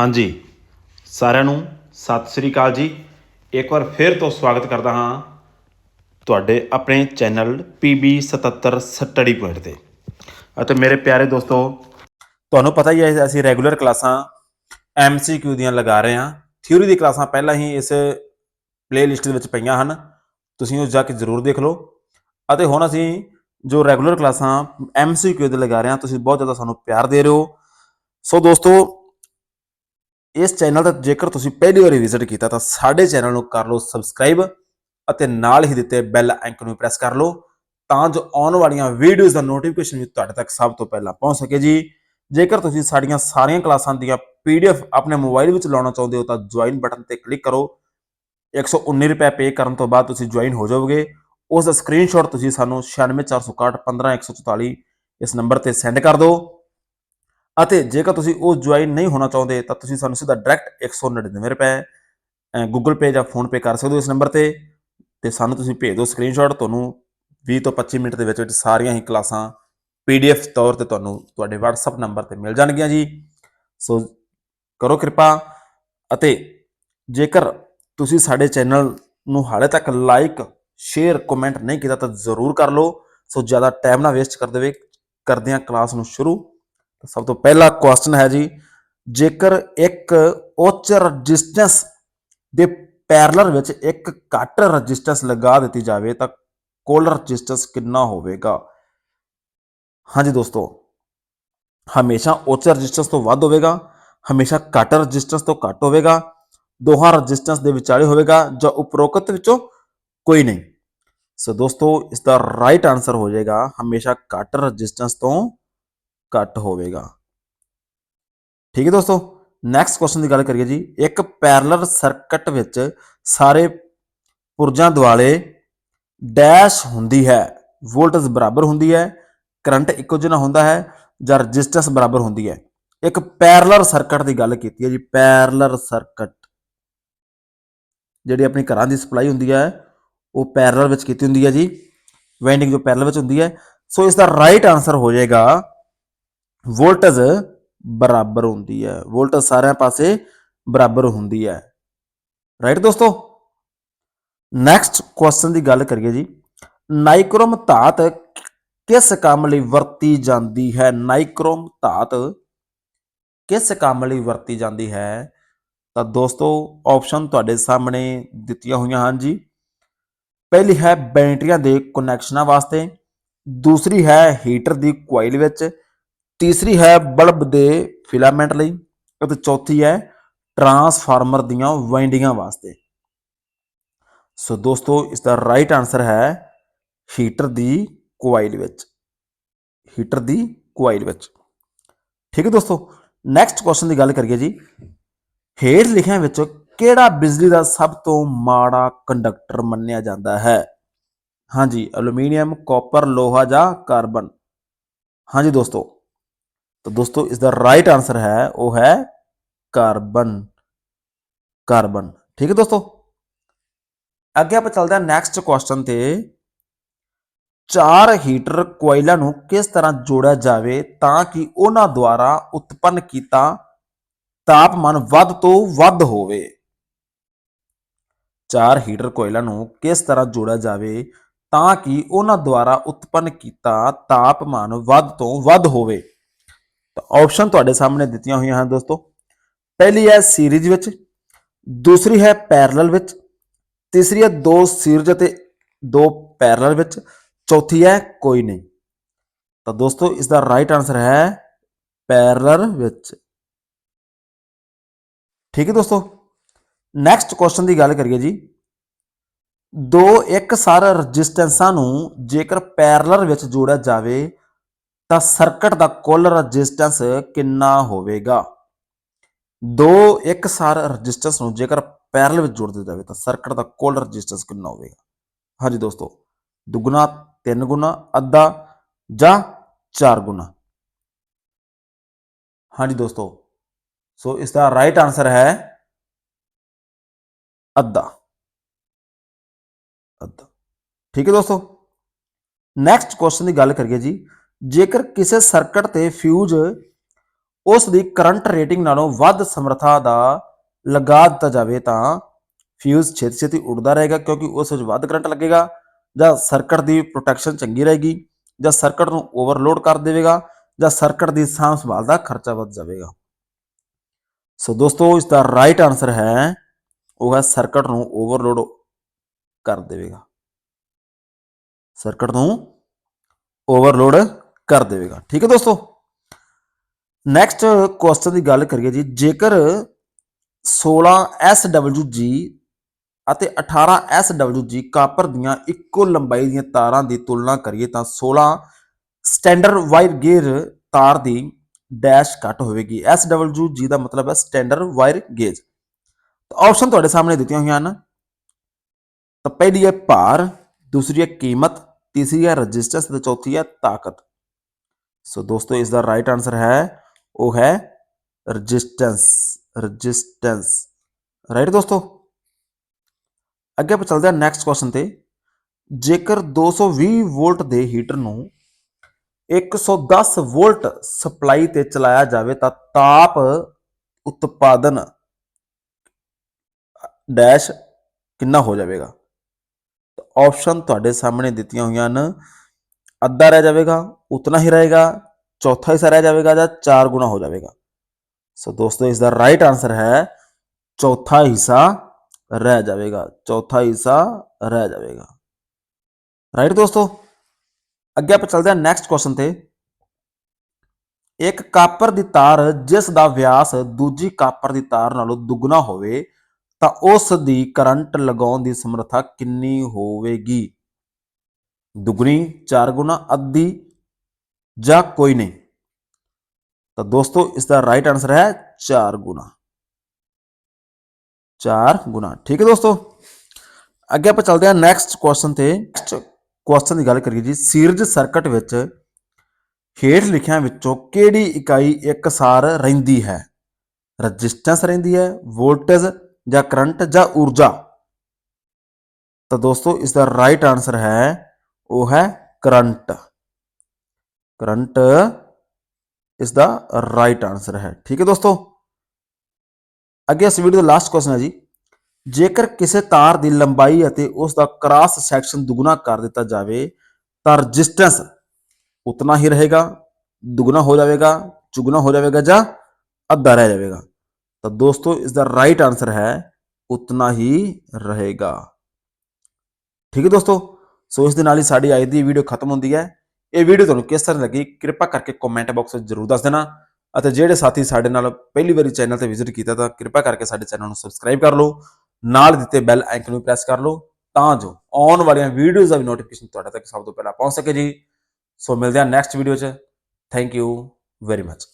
ਹਾਂਜੀ। ਸਾਰਿਆਂ ਨੂੰ ਸਤਿ ਸ੍ਰੀ ਅਕਾਲ ਜੀ। ਇੱਕ ਵਾਰ ਫਿਰ ਤੋਂ ਸਵਾਗਤ ਕਰਦਾ ਹਾਂ ਤੁਹਾਡੇ ਆਪਣੇ ਚੈਨਲ PB77 ਸਟੱਡੀ ਪੁਆਇੰਟ ਤੇ। ਅਤੇ ਮੇਰੇ ਪਿਆਰੇ ਦੋਸਤੋ, ਤੁਹਾਨੂੰ ਪਤਾ ਹੀ ਹੈ ਅਸੀਂ ਰੈਗੂਲਰ ਕਲਾਸਾਂ MCQ ਦੀਆਂ ਲਗਾ ਰਹੇ ਹਾਂ। ਥਿਊਰੀ ਦੀ ਕਲਾਸਾਂ ਪਹਿਲਾਂ ਹੀ ਇਸ ਪਲੇਲਿਸਟ ਦੇ ਵਿੱਚ ਪਈਆਂ ਹਨ। ਤੁਸੀਂ ਉਹ ਜਾ ਕੇ ਜ਼ਰੂਰ ਦੇਖ ਲਓ। ਅਤੇ ਹੁਣ ਅਸੀਂ ਜੋ ਰੈਗੂਲਰ ਕਲਾਸਾਂ MCQ ਦੇ ਲਗਾ ਰਹੇ ਹਾਂ, ਤੁਸੀਂ ਬਹੁਤ ਜ਼ਿਆਦਾ ਸਾਨੂੰ ਪਿਆਰ ਦੇ ਰਹੇ ਹੋ। ਸੋ ਦੋਸਤੋ ਇਸ ਚੈਨਲ ਦਾ ਜੇਕਰ ਤੁਸੀਂ ਪਹਿਲੀ ਵਾਰੀ ਵਿਜ਼ਿਟ ਕੀਤਾ ਤਾਂ ਸਾਡੇ ਚੈਨਲ ਨੂੰ ਕਰ ਲਓ ਸਬਸਕ੍ਰਾਈਬ ਅਤੇ ਨਾਲ ਹੀ ਦਿੱਤੇ ਬੈਲ ਆਈਕਨ ਨੂੰ ਪ੍ਰੈਸ ਕਰ ਲਓ ਤਾਂ ਜੋ ਆਉਣ ਵਾਲੀਆਂ ਵੀਡੀਓਜ਼ ਦਾ ਨੋਟੀਫਿਕੇਸ਼ਨ ਵੀ ਤੁਹਾਡੇ ਤੱਕ ਸਭ ਤੋਂ ਪਹਿਲਾਂ ਪਹੁੰਚ ਸਕੇ ਜੀ। ਜੇਕਰ ਤੁਸੀਂ ਸਾਡੀਆਂ ਸਾਰੀਆਂ ਕਲਾਸਾਂ ਦੀਆਂ ਪੀਡੀਐਫ ਆਪਣੇ ਮੋਬਾਈਲ ਵਿੱਚ ਲਾਉਣਾ ਚਾਹੁੰਦੇ ਹੋ ਤਾਂ ਜੁਆਇਨ ਬਟਨ ਤੇ ਕਲਿੱਕ ਕਰੋ। 119 ਰੁਪਏ ਪੇ ਕਰਨ ਤੋਂ ਬਾਅਦ ਤੁਸੀਂ ਜੁਆਇਨ ਹੋ ਜਾਓਗੇ। ਉਸ ਦਾ ਸਕਰੀਨਸ਼ਾਟ ਤੁਸੀਂ ਸਾਨੂੰ 96461 15144 ਇਸ ਨੰਬਰ ਤੇ ਸੈਂਡ ਕਰ ਦਿਓ। ਅਤੇ ਜੇਕਰ ਤੁਸੀਂ ਉਹ ਜੁਆਇਨ ਨਹੀਂ ਹੋਣਾ ਚਾਹੁੰਦੇ, ਤਾਂ ਤੁਸੀਂ ਸਾਨੂੰ ਸਿੱਧਾ ਡਾਇਰੈਕਟ 199 ਰੁਪਏ ਗੂਗਲ ਪੇ ਜਾਂ ਫੋਨ ਪੇ ਕਰ ਸਕਦੇ ਹੋ ਇਸ ਨੰਬਰ ਤੇ ਤੇ ਸਾਨੂੰ ਤੁਸੀਂ ਭੇਜ ਦਿਓ ਸਕਰੀਨਸ਼ਾਟ ਤੁਹਾਨੂੰ 20 ਤੋਂ 25 ਮਿੰਟ ਦੇ ਵਿੱਚ ਵਿੱਚ ਸਾਰੀਆਂ ਹੀ ਕਲਾਸਾਂ ਪੀਡੀਐਫ ਤੌਰ ਤੇ ਤੁਹਾਨੂੰ ਤੁਹਾਡੇ WhatsApp ਨੰਬਰ ਤੇ ਮਿਲ ਜਾਣਗੀਆਂ ਜੀ। ਸੋ ਕਰੋ ਕਿਰਪਾ ਅਤੇ ਜੇਕਰ ਤੁਸੀਂ ਸਾਡੇ ਚੈਨਲ ਨੂੰ ਹਾਲੇ ਤੱਕ ਲਾਈਕ ਸ਼ੇਅਰ ਕਮੈਂਟ ਨਹੀਂ ਕੀਤਾ ਤਾਂ ਜ਼ਰੂਰ ਕਰ ਲਓ। ਸੋ ਜ਼ਿਆਦਾ ਟਾਈਮ ਨਾ ਵੇਸਟ ਕਰਦੇ ਹੋਏ ਕਰਦੇ ਹਾਂ ਕਲਾਸ ਨੂੰ ਸ਼ੁਰੂ। ਸਭ ਤੋਂ ਪਹਿਲਾ ਕੁਐਸਚਨ ਹੈ ਜੀ, ਜੇਕਰ ਇੱਕ ਉੱਚ ਰੈਜ਼ਿਸਟੈਂਸ ਦੇ ਪੈਰਲਲ ਵਿੱਚ ਇੱਕ ਘੱਟ ਰੈਜ਼ਿਸਟੈਂਸ ਲਗਾ ਦਿੱਤੀ ਜਾਵੇ, ਤਾਂ ਕੁੱਲ ਰੈਜ਼ਿਸਟੈਂਸ ਕਿੰਨਾ ਹੋਵੇਗਾ? ਹਾਂਜੀ ਦੋਸਤੋ, ਹਮੇਸ਼ਾ ਉੱਚ ਰੈਜ਼ਿਸਟੈਂਸ ਤੋਂ ਵੱਧ ਹੋਵੇਗਾ, ਹਮੇਸ਼ਾ ਘੱਟ ਰੈਜ਼ਿਸਟੈਂਸ ਤੋਂ ਘੱਟ ਹੋਵੇਗਾ, ਦੋਹਾਂ ਰੈਜ਼ਿਸਟੈਂਸ ਦੇ ਵਿਚਾਲੇ ਹੋਵੇਗਾ, ਜਾਂ ਉਪਰੋਕਤ ਵਿੱਚੋਂ ਕੋਈ ਨਹੀਂ। ਸੋ ਦੋਸਤੋ ਇਸ ਦਾ ਰਾਈਟ ਆਨਸਰ ਹੋ ਜਾਏਗਾ ਹਮੇਸ਼ਾ ਘੱਟ ਰੈਜ਼ਿਸਟੈਂਸ ਤੋਂ ਘੱਟ ਹੋਵੇਗਾ। ਠੀਕ ਹੈ ਦੋਸਤੋ ਨੈਕਸਟ ਕੁਐਸਚਨ ਦੀ ਗੱਲ ਕਰੀਏ ਜੀ। ਇੱਕ ਪੈਰਲਲ ਸਰਕਟ ਵਿੱਚ ਸਾਰੇ ਪੁਰਜਾਂ ਦੁਆਲੇ ਡੈਸ਼ ਹੁੰਦੀ ਹੈ। ਵੋਲਟੇਜ ਬਰਾਬਰ ਹੁੰਦੀ ਹੈ, ਕਰੰਟ ਇੱਕੋ ਜਿਹਾ ਹੁੰਦਾ ਹੈ, ਜਾਂ ਰੈਜ਼ਿਸਟੈਂਸ ਬਰਾਬਰ ਹੁੰਦੀ ਹੈ। ਇੱਕ ਪੈਰਲਲ ਸਰਕਟ ਦੀ ਗੱਲ ਕੀਤੀ ਹੈ ਜੀ ਪੈਰਲਲ ਸਰਕਟ ਜਿਹੜੀ ਆਪਣੀ ਘਰਾਂ ਦੀ ਸਪਲਾਈ ਹੁੰਦੀ ਹੈ, ਉਹ ਪੈਰਲਲ ਵਿੱਚ ਕੀਤੀ ਹੁੰਦੀ ਹੈ ਜੀ। ਵਾਈਂਡਿੰਗ ਜੋ ਪੈਰਲਲ ਵਿੱਚ ਹੁੰਦੀ ਹੈ। ਸੋ ਇਸ ਦਾ ਰਾਈਟ ਆਨਸਰ ਹੋ ਜਾਏਗਾ ਵੋਲਟੇਜ ਬਰਾਬਰ ਹੁੰਦੀ ਹੈ। ਵੋਲਟੇਜ ਸਾਰਿਆਂ ਪਾਸੇ ਬਰਾਬਰ ਹੁੰਦੀ ਹੈ। ਰਾਈਟ ਦੋਸਤੋ? ਨੈਕਸਟ ਕੁਐਸਚਨ ਦੀ ਗੱਲ ਕਰੀਏ ਜੀ। ਨਾਈਕ੍ਰੋਮ ਧਾਤ ਕਿਸ ਕੰਮ ਲਈ ਵਰਤੀ ਜਾਂਦੀ ਹੈ? ਨਾਈਕ੍ਰੋਮ ਧਾਤ ਕਿਸ ਕੰਮ ਲਈ ਵਰਤੀ ਜਾਂਦੀ ਹੈ? ਤਾਂ ਦੋਸਤੋ ਆਪਸ਼ਨ ਤੁਹਾਡੇ ਸਾਹਮਣੇ ਦਿੱਤੀਆਂ ਹੋਈਆਂ ਹਨ ਜੀ। ਪਹਿਲੀ ਹੈ ਬੈਟਰੀਆਂ ਦੇ ਕਨੈਕਸ਼ਨਾਂ ਵਾਸਤੇ। ਦੂਸਰੀ ਹੈ ਹੀਟਰ ਦੀ ਕੁਆਇਲ ਵਿੱਚ। ਤੀਸਰੀ ਹੈ ਬਲਬ ਦੇ ਫਿਲਾਮੈਂਟ ਲਈ ਅਤੇ ਚੌਥੀ ਹੈ ਟਰਾਂਸਫਾਰਮਰ ਦੀਆਂ ਵਾਈਂਡਿੰਗਾਂ ਵਾਸਤੇ। ਸੋ ਦੋਸਤੋ ਇਸ ਦਾ ਰਾਈਟ ਆਨਸਰ ਹੈ ਹੀਟਰ ਦੀ ਕੁਆਇਲ ਵਿੱਚ। ਹੀਟਰ ਦੀ ਕੁਆਇਲ ਵਿੱਚ। ਠੀਕ ਹੈ ਦੋਸਤੋ ਨੈਕਸਟ ਕੁਐਸਚਨ ਦੀ ਗੱਲ ਕਰੀਏ ਜੀ। ਹੇਠ ਲਿਖਿਆਂ ਵਿੱਚ ਕਿਹੜਾ ਬਿਜਲੀ ਦਾ ਸਭ ਤੋਂ ਮਾੜਾ ਕੰਡਕਟਰ ਮੰਨਿਆ ਜਾਂਦਾ ਹੈ? ਹਾਂਜੀ ਐਲੂਮੀਨੀਅਮ ਕਾਪਰ ਲੋਹਾ ਜਾਂ ਕਾਰਬਨ ਹਾਂਜੀ ਦੋਸਤੋ ਤਾਂ ਦੋਸਤੋ ਇਸ ਦਾ ਰਾਈਟ ਆਨਸਰ ਹੈ, ਉਹ ਹੈ ਕਾਰਬਨ। ਕਾਰਬਨ। ਠੀਕ ਹੈ ਦੋਸਤੋ? ਅੱਗੇ ਆਪਾਂ ਚੱਲਦੇ ਹਾਂ ਨੈਕਸਟ ਕੁਐਸਚਨ ਤੇ। ਚਾਰ ਹੀਟਰ ਕੋਇਲਾਂ ਨੂੰ ਕਿਸ ਤਰ੍ਹਾਂ ਜੋੜਿਆ ਜਾਵੇ ਤਾਂ ਕਿ ਉਹਨਾਂ ਦੁਆਰਾ ਉਤਪੰਨ ਕੀਤਾ ਤਾਪਮਾਨ ਵੱਧ ਤੋਂ ਵੱਧ ਹੋਵੇ? ਚਾਰ ਹੀਟਰ ਕੋਇਲਾਂ ਨੂੰ ਕਿਸ ਤਰ੍ਹਾਂ ਜੋੜਿਆ ਜਾਵੇ ਤਾਂ ਕਿ ਉਹਨਾਂ ਦੁਆਰਾ ਉਤਪੰਨ ਕੀਤਾ ਤਾਪਮਾਨ ਵੱਧ ਤੋਂ ਵੱਧ ਹੋਵੇ? ਤਾਂ ਆਪਸ਼ਨ ਤੁਹਾਡੇ ਸਾਹਮਣੇ ਦਿੱਤੀਆਂ ਹੋਈਆਂ ਹਨ ਦੋਸਤੋ। ਪਹਿਲੀ ਹੈ ਸੀਰੀਜ਼ ਵਿੱਚ, ਦੂਸਰੀ ਹੈ ਪੈਰਲਲ ਵਿੱਚ, ਤੀਸਰੀ ਹੈ ਦੋ ਸੀਰੀਜ਼ ਅਤੇ ਦੋ ਪੈਰਲਲ ਵਿੱਚ, ਚੌਥੀ ਹੈ ਕੋਈ ਨਹੀਂ। ਤਾਂ ਦੋਸਤੋ ਇਸ ਦਾ ਰਾਈਟ ਆਨਸਰ ਹੈ ਪੈਰਲਲ ਵਿੱਚ। ਠੀਕ ਹੈ ਦੋਸਤੋ। ਨੈਕਸਟ ਕੁਐਸਚਨ ਦੀ ਗੱਲ ਕਰੀਏ ਜੀ। ਦੋ ਇੱਕ ਸਾਰ ਰੈਜ਼ਿਸਟੈਂਸਾਂ ਨੂੰ ਜੇਕਰ ਪੈਰਲਲ ਵਿੱਚ ਜੋੜਿਆ ਜਾਵੇ ਤਾਂ ਸਰਕਟ ਦਾ ਕੁੱਲ ਰੈਜ਼ਿਸਟੈਂਸ ਕਿੰਨਾ ਹੋਵੇਗਾ? ਦੋ, ਇੱਕ ਸਾਰ ਰੈਜ਼ਿਸਟੈਂਸ ਨੂੰ ਜੇਕਰ ਪੈਰਲਲ ਵਿੱਚ ਜੋੜ ਦਿੱਤਾ ਜਾਵੇ ਤਾਂ ਸਰਕਟ ਦਾ ਕੁੱਲ ਰੈਜ਼ਿਸਟੈਂਸ ਕਿੰਨਾ ਹੋਵੇਗਾ? ਹਾਂਜੀ ਦੋਸਤੋ, ਦੁੱਗਣਾ, ਤਿੰਨ ਗੁਣਾ, ਅੱਧਾ ਜਾਂ ਚਾਰ ਗੁਣਾ? ਹਾਂਜੀ ਦੋਸਤੋ, ਸੋ ਇਸ ਦਾ ਰਾਈਟ ਆਨਸਰ ਹੈ ਅੱਧਾ। ਅੱਧਾ। ਠੀਕ ਹੈ ਦੋਸਤੋ? ਨੈਕਸਟ ਕੁਐਸਚਨ ਦੀ ਗੱਲ ਕਰੀਏ ਜੀ। ਜੇਕਰ ਕਿਸੇ ਸਰਕਟ ਤੇ ਫਿਊਜ਼ ਉਸ ਦੀ ਕਰੰਟ ਰੇਟਿੰਗ ਨਾਲੋਂ ਵੱਧ ਸਮਰੱਥਾ ਦਾ ਲਗਾ ਦਿੱਤਾ ਜਾਵੇ ਤਾਂ ਫਿਊਜ਼ ਛੇਤੀ ਛੇਤੀ ਉੱਡਦਾ ਰਹੇਗਾ ਕਿਉਂਕਿ ਉਸ ਵਿੱਚ ਵੱਧ ਕਰੰਟ ਲੱਗੇਗਾ ਜਾਂ ਸਰਕਟ ਦੀ ਪ੍ਰੋਟੈਕਸ਼ਨ ਚੰਗੀ ਰਹੇਗੀ ਜਾਂ ਸਰਕਟ ਨੂੰ ਓਵਰਲੋਡ ਕਰ ਦੇਵੇਗਾ ਜਾਂ ਸਰਕਟ ਦੀ ਸਾਂਭ ਸੰਭਾਲ ਦਾ ਖਰਚਾ ਵੱਧ ਜਾਵੇਗਾ। ਸੋ ਦੋਸਤੋ ਇਸ ਦਾ ਰਾਈਟ ਆਨਸਰ ਹੈ, ਉਹ ਹੈ ਸਰਕਟ ਨੂੰ ਓਵਰਲੋਡ ਕਰ ਦੇਵੇਗਾ। ਸਰਕਟ ਨੂੰ ਓਵਰਲੋਡ ਕਰ ਦੇਵੇਗਾ। ਠੀਕ ਹੈ ਦੋਸਤੋ? ਨੈਕਸਟ ਕੁਐਸਚਨ ਦੀ ਗੱਲ ਕਰੀਏ ਜੀ, ਜੇਕਰ 16 SWG ਅਤੇ 18 SWG ਕਾਪਰ ਦੀਆਂ ਇੱਕੋ ਲੰਬਾਈ ਦੀਆਂ ਤਾਰਾਂ ਦੀ ਤੁਲਨਾ ਕਰੀਏ ਤਾਂ 16 ਸਟੈਂਡਰਡ ਵਾਇਰ ਗੇਜ ਤਾਰ ਦੀ ਡੈਸ਼ ਘੱਟ ਹੋਵੇਗੀ। SWG ਦਾ ਮਤਲਬ ਹੈ ਸਟੈਂਡਰਡ ਵਾਇਰ ਗੇਜ ਤਾਂ ਆਪਸ਼ਨ ਤੁਹਾਡੇ ਸਾਹਮਣੇ ਦਿੱਤੀਆਂ ਹੋਈਆਂ ਹਨ। ਤਾਂ ਪਹਿਲੀ ਹੈ ਭਾਰ, ਦੂਸਰੀ ਹੈ ਕੀਮਤ, ਤੀਸਰੀ ਹੈ ਰੈਜ਼ਿਸਟੈਂਸ, ਤੇ ਚੌਥੀ ਹੈ ਤਾਕਤ। ਸੋ ਦੋਸਤੋ ਇਸ ਦਾ ਰਾਈਟ ਆਨਸਰ ਹੈ ਉਹ ਹੈ ਰੈਜ਼ਿਸਟੈਂਸ ਰੈਜ਼ਿਸਟੈਂਸ ਰਾਈਟ ਦੋਸਤੋ ਅੱਗੇ ਆਪਾਂ ਚੱਲਦੇ ਹਾਂ ਨੈਕਸਟ ਕੁਐਸਚਨ ਤੇ ਜੇਕਰ 220 ਵੋਲਟ ਦੇ ਹੀਟਰ ਨੂੰ 110 ਵੋਲਟ ਸਪਲਾਈ ਤੇ ਚਲਾਇਆ ਜਾਵੇ ਤਾਂ ਤਾਪ ਉਤਪਾਦਨ ਡੈਸ਼ ਕਿੰਨਾ ਹੋ ਜਾਵੇਗਾ ਆਪਸ਼ਨ ਤੁਹਾਡੇ ਸਾਹਮਣੇ ਦਿੱਤੀਆਂ ਹੋਈਆਂ ਹਨ ਅੱਧਾ ਰਹਿ ਜਾਵੇਗਾ, ਉਤਨਾ ਹੀ ਰਹੇਗਾ, ਚੌਥਾ ਹਿੱਸਾ ਰਹਿ ਜਾਵੇਗਾ ਜਾਂ 4 ਗੁਣਾ ਹੋ ਜਾਵੇਗਾ। ਸੋ ਦੋਸਤੋ, ਇਸ ਦਾ ਰਾਈਟ ਆਨਸਰ ਹੈ ਚੌਥਾ ਹਿੱਸਾ ਰਹਿ ਜਾਵੇਗਾ, ਚੌਥਾ ਹਿੱਸਾ ਰਹਿ ਜਾਵੇਗਾ। ਰਾਈਟ ਦੋਸਤੋ? ਅੱਗੇ ਆਪਾਂ ਚੱਲਦੇ ਹਾਂ ਨੈਕਸਟ ਕੁਐਸਚਨ ਤੇ। ਇੱਕ ਕਾਪਰ ਦੀ ਤਾਰ ਜਿਸ ਦਾ ਵਿਆਸ ਦੂਜੀ ਕਾਪਰ ਦੀ ਤਾਰ ਨਾਲੋਂ ਦੁੱਗਣਾ ਹੋਵੇ, ਤਾਂ ਉਸ ਦੀ ਕਰੰਟ ਲਗਾਉਣ ਦੀ ਸਮਰੱਥਾ ਕਿੰਨੀ ਹੋਵੇਗੀ? ਦੁੱਗਣੀ 4 ਗੁਣਾ, ਅੱਧੀ ਜਾਂ ਕੋਈ ਨਹੀਂ। ਤਾਂ ਦੋਸਤੋ ਇਸ ਦਾ ਰਾਈਟ ਆਨਸਰ ਹੈ 4 ਗੁਣਾ। 4 ਗੁਣਾ। ਠੀਕ ਹੈ ਦੋਸਤੋ? ਅੱਗੇ ਆਪਾਂ ਚੱਲਦੇ ਹਾਂ ਨੈਕਸਟ ਕੁਐਸਚਨ ਤੇ। ਨੈਕਸਟ ਕੁਐਸਚਨ ਦੀ ਗੱਲ ਕਰੀਏ ਜੀ, ਸੀਰੀਜ਼ ਸਰਕਟ ਵਿੱਚ ਹੇਠ ਲਿਖਿਆਂ ਵਿੱਚੋਂ ਕਿਹੜੀ ਇਕਾਈ ਇੱਕਸਾਰ ਰਹਿੰਦੀ ਹੈ? ਰੈਜ਼ਿਸਟੈਂਸ ਰਹਿੰਦੀ ਹੈ, ਵੋਲਟੇਜ ਜਾਂ ਕਰੰਟ ਜਾਂ ਊਰਜਾ? ਤਾਂ ਦੋਸਤੋ ਇਸ ਦਾ ਰਾਈਟ ਆਨਸਰ ਹੈ ਉਹ ਹੈ ਕਰੰਟ। ਕਰੰਟ ਇਸ ਦਾ ਰਾਈਟ ਆਨਸਰ ਹੈ। ਠੀਕ ਹੈ ਦੋਸਤੋ? ਅੱਗੇ ਇਸ ਵੀਡੀਓ ਦਾ ਲਾਸਟ ਕੁਐਸਚਨ ਹੈ ਜੀ। ਜੇਕਰ ਕਿਸੇ ਤਾਰ ਦੀ ਲੰਬਾਈ ਅਤੇ ਉਸ ਦਾ ਕ੍ਰਾਸ ਸੈਕਸ਼ਨ ਦੁੱਗਣਾ ਕਰ ਦਿੱਤਾ ਜਾਵੇ, ਤਾਂ ਰੈਜ਼ਿਸਟੈਂਸ ਉਤਨਾ ਹੀ ਰਹੇਗਾ, ਦੁੱਗਣਾ ਹੋ ਜਾਵੇਗਾ, ਚੁਗਣਾ ਹੋ ਜਾਵੇਗਾ ਜਾਂ ਅੱਧਾ ਰਹਿ ਜਾਵੇਗਾ। ਤਾਂ ਦੋਸਤੋ, ਇਸ ਦਾ ਰਾਈਟ ਆਨਸਰ ਹੈ, ਉਤਨਾ ਹੀ ਰਹੇਗਾ। ਠੀਕ ਹੈ ਦੋਸਤੋ? ਸੋ ਇਸ ਦੇ ਨਾਲ ਹੀ ਸਾਡੀ ਅੱਜ ਦੀ ਵੀਡੀਓ ਖਤਮ ਹੁੰਦੀ ਹੈ। ਇਹ ਵੀਡੀਓ ਤੁਹਾਨੂੰ ਕਿਸ ਤਰ੍ਹਾਂ ਲੱਗੀ ਕਿਰਪਾ ਕਰਕੇ ਕਮੈਂਟ ਬਾਕਸ ਵਿੱਚ ਜਰੂਰ ਦੱਸ ਦੇਣਾ। ਅਤੇ ਜਿਹੜੇ ਸਾਥੀ ਸਾਡੇ ਨਾਲ ਪਹਿਲੀ ਵਾਰੀ ਚੈਨਲ ਤੇ ਵਿਜ਼ਿਟ ਕੀਤਾ ਤਾਂ ਕਿਰਪਾ ਕਰਕੇ ਸਾਡੇ ਚੈਨਲ ਨੂੰ ਸਬਸਕ੍ਰਾਈਬ ਕਰ ਲਓ। ਨਾਲ ਦਿੱਤੇ ਬੈਲ ਆਈਕਨ ਨੂੰ ਪ੍ਰੈਸ ਕਰ ਲਓ ਤਾਂ ਜੋ ਆਉਣ ਵਾਲੀਆਂ ਵੀਡੀਓਜ਼ ਦਾ ਵੀ ਨੋਟੀਫਿਕੇਸ਼ਨ ਤੁਹਾਡੇ ਤੱਕ ਸਭ ਤੋਂ ਪਹਿਲਾਂ ਪਹੁੰਚ ਸਕੇ ਜੀ। ਸੋ ਮਿਲਦੇ ਹਾਂ ਨੈਕਸਟ ਵੀਡੀਓ 'ਚ। Thank you very much